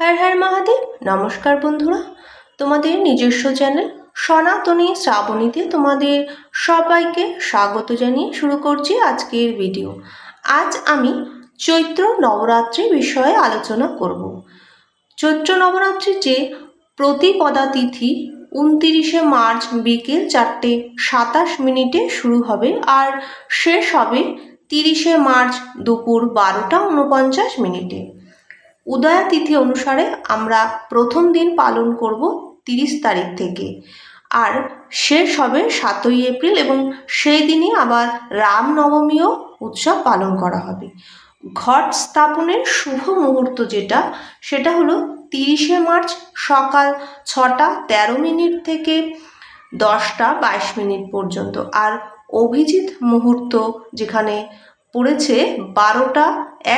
হ্যার হ্যার মহাদেব, নমস্কার বন্ধুরা। তোমাদের নিজস্ব চ্যানেল সনাতনী শ্রাবণীতে তোমাদের সবাইকে স্বাগত জানিয়ে শুরু করছি আজকের ভিডিও। আজ আমি চৈত্র নবরাত্রি বিষয়ে আলোচনা করব। চৈত্র নবরাত্রির যে প্রতিপদা তিথি উনতিরিশে মার্চ বিকেল চারটে সাতাশ মিনিটে শুরু হবে আর শেষ হবে তিরিশে মার্চ দুপুর বারোটা উনপঞ্চাশ মিনিটে। উদয়া তিথি অনুসারে আমরা প্রথম দিন পালন করব তিরিশ তারিখ থেকে। আর শেষ হবে সাতই এপ্রিল এবং সেই দিনই আবার রামনবমীও উৎসব পালন করা হবে। ঘট স্থাপনের শুভ মুহূর্ত যেটা, সেটা হলো তিরিশে মার্চ সকাল ছটা তেরো মিনিট থেকে দশটা বাইশ মিনিট পর্যন্ত। আর অভিজিৎ মুহূর্ত যেখানে পড়েছে বারোটা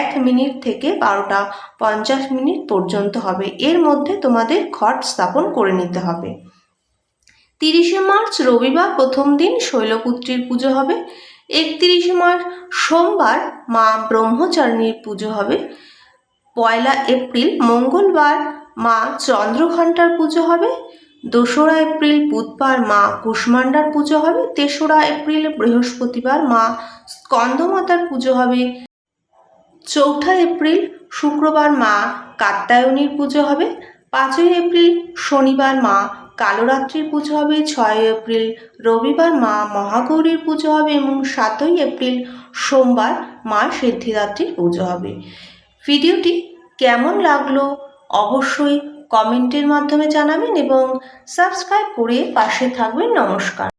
এক মিনিট থেকে বারোটা পঞ্চাশ মিনিট পর্যন্ত হবে। এর মধ্যে তোমাদের ঘট স্থাপন করে নিতে হবে। তিরিশে মার্চ রবিবার প্রথম দিন শৈলপুত্রীর পুজো হবে। একত্রিশে মার্চ সোমবার মা ব্রহ্মচারিণীর পুজো হবে। পয়লা এপ্রিল মঙ্গলবার মা চন্দ্রঘণ্টার পুজো হবে। দোসরা এপ্রিল বুধবার মা কুষ্মান্ডার পুজো হবে, তেসরা এপ্রিল বৃহস্পতিবার মা স্কন্দমাতার পুজো হবে। চৌঠা এপ্রিল শুক্রবার মা কাত্যায়নীর পুজো হবে, পাঁচই এপ্রিল শনিবার মা কালরাত্রির পুজো হবে, ছয় এপ্রিল রবিবার মা মহাগৌরীর পুজো হবে এবং সাতই এপ্রিল সোমবার মা সিদ্ধিদাত্রীর পুজো হবে। ভিডিওটি কেমন লাগল? অবশ্যই কমেন্টের মাধ্যমে জানাবেন এবং সাবস্ক্রাইব করে পাশে থাকবেন নমস্কার।